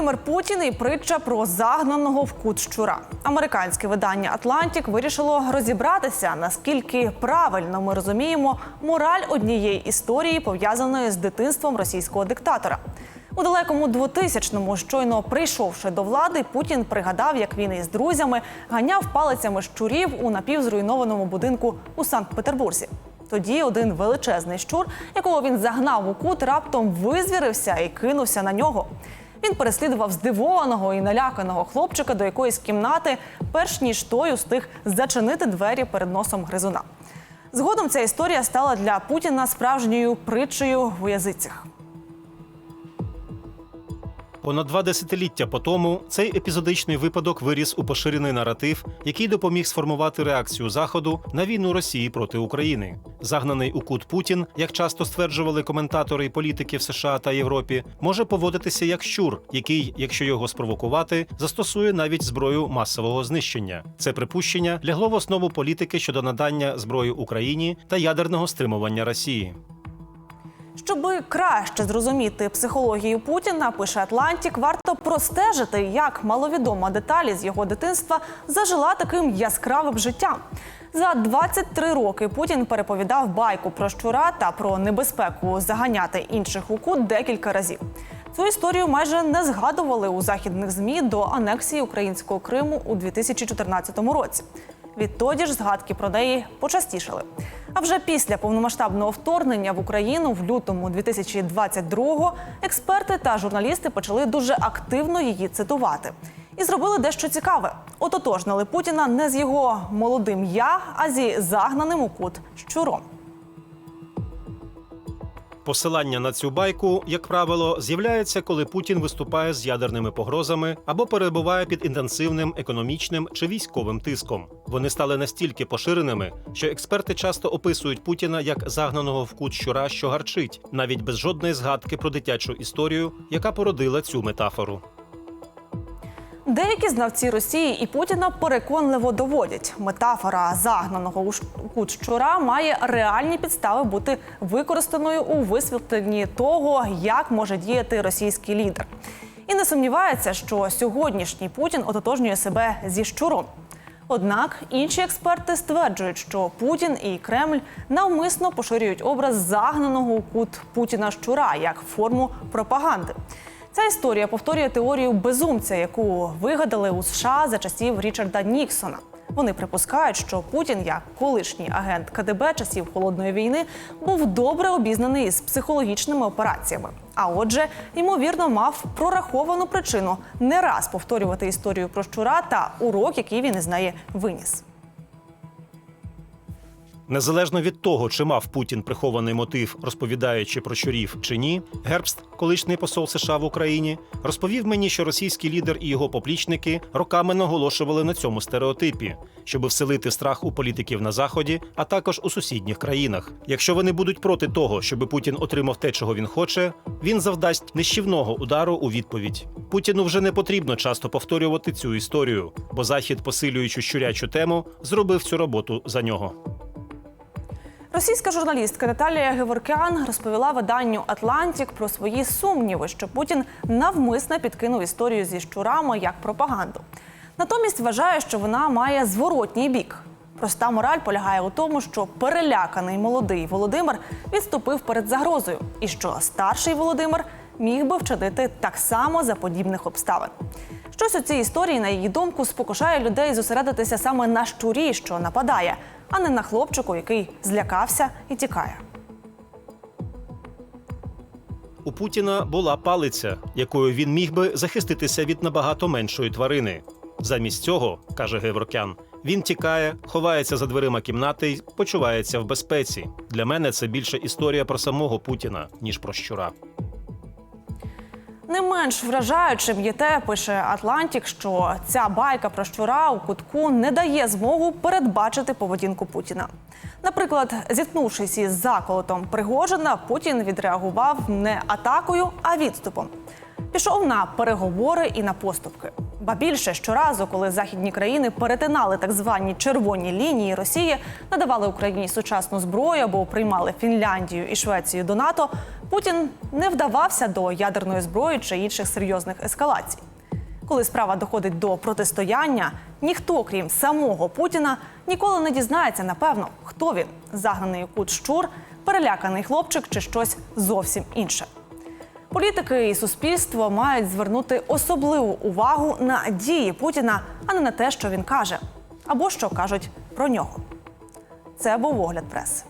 Володимир Путін і притча про загнаного в кут щура. Американське видання Атлантік вирішило розібратися, наскільки правильно ми розуміємо мораль однієї історії, пов'язаної з дитинством російського диктатора. У далекому 2000-му, щойно прийшовши до влади, Путін пригадав, як він із друзями ганяв палицями щурів у напівзруйнованому будинку у Санкт-Петербурзі. Тоді один величезний щур, якого він загнав у кут, раптом визвірився і кинувся на нього. Він переслідував здивованого і наляканого хлопчика до якоїсь кімнати, перш ніж той устиг зачинити двері перед носом гризуна. Згодом ця історія стала для Путіна справжньою притчею в язицях. Понад два десятиліття по тому цей епізодичний випадок виріс у поширений наратив, який допоміг сформувати реакцію Заходу на війну Росії проти України. Загнаний у кут Путін, як часто стверджували коментатори і політики в США та Європі, може поводитися як щур, який, якщо його спровокувати, застосує навіть зброю масового знищення. Це припущення лягло в основу політики щодо надання зброї Україні та ядерного стримування Росії. Щоби краще зрозуміти психологію Путіна, пише Атлантік, варто простежити, як маловідома деталь з його дитинства зажила таким яскравим життям. За 23 роки Путін переповідав байку про щура та про небезпеку заганяти інших у кут декілька разів. Цю історію майже не згадували у західних змі до анексії українського Криму у 2014 році. Відтоді ж згадки про неї почастішали. А вже після повномасштабного вторгнення в Україну в лютому 2022-го експерти та журналісти почали дуже активно її цитувати. І зробили дещо цікаве: ототожнили Путіна не з його молодим я, а зі загнаним у кут щуром. Посилання на цю байку, як правило, з'являється, коли Путін виступає з ядерними погрозами або перебуває під інтенсивним економічним чи військовим тиском. Вони стали настільки поширеними, що експерти часто описують Путіна як загнаного в кут щура, що гарчить, навіть без жодної згадки про дитячу історію, яка породила цю метафору. Деякі знавці Росії і Путіна переконливо доводять, метафора загнаного у щура має реальні підстави бути використаною у висвітленні того, як може діяти російський лідер. І не сумнівається, що сьогоднішній Путін ототожнює себе зі щуром. Однак інші експерти стверджують, що Путін і Кремль навмисно поширюють образ загнаного у кут Путіна щура як форму пропаганди. Ця історія повторює теорію безумця, яку вигадали у США за часів Річарда Ніксона. Вони припускають, що Путін, як колишній агент КДБ часів холодної війни, був добре обізнаний з психологічними операціями. А отже, ймовірно, мав прораховану причину не раз повторювати історію про щура та урок, який він із неї виніс. Незалежно від того, чи мав Путін прихований мотив, розповідаючи про щурів чи ні, Гербст, колишній посол США в Україні, розповів мені, що російський лідер і його поплічники роками наголошували на цьому стереотипі, щоби вселити страх у політиків на заході, а також у сусідніх країнах. Якщо вони будуть проти того, щоби Путін отримав те, чого він хоче, він завдасть нищівного удару у відповідь. Путіну вже не потрібно часто повторювати цю історію, бо захід, посилюючи щурячу тему, зробив цю роботу за нього. Російська журналістка Наталія Геворкян розповіла виданню Атлантік про свої сумніви, що Путін навмисно підкинув історію зі щурами як пропаганду. Натомість вважає, що вона має зворотній бік. Проста мораль полягає у тому, що переляканий молодий Володимир відступив перед загрозою, і що старший Володимир міг би вчинити так само за подібних обставин. Щось у цій історії, на її думку, спокушає людей зосередитися саме на щурі, що нападає, а не на хлопчику, який злякався і тікає. У Путіна була палиця, якою він міг би захиститися від набагато меншої тварини. Замість цього, каже Геворкян, він тікає, ховається за дверима кімнати й почувається в безпеці. Для мене це більше історія про самого Путіна, ніж про щура. Не менш вражаючим є те, пише Атлантік, що ця байка про щура у кутку не дає змогу передбачити поведінку Путіна. Наприклад, зіткнувшись із заколотом Пригожина, Путін відреагував не атакою, а відступом. Пішов на переговори і на поступки. Ба більше щоразу, коли західні країни перетинали так звані червоні лінії Росії, надавали Україні сучасну зброю або приймали Фінляндію і Швецію до НАТО, Путін не вдавався до ядерної зброї чи інших серйозних ескалацій. Коли справа доходить до протистояння, ніхто, крім самого Путіна, ніколи не дізнається, напевно, хто він загнаний кут щур, переляканий хлопчик чи щось зовсім інше. Політики і суспільство мають звернути особливу увагу на дії Путіна, а не на те, що він каже, або що кажуть про нього. Це був огляд преси.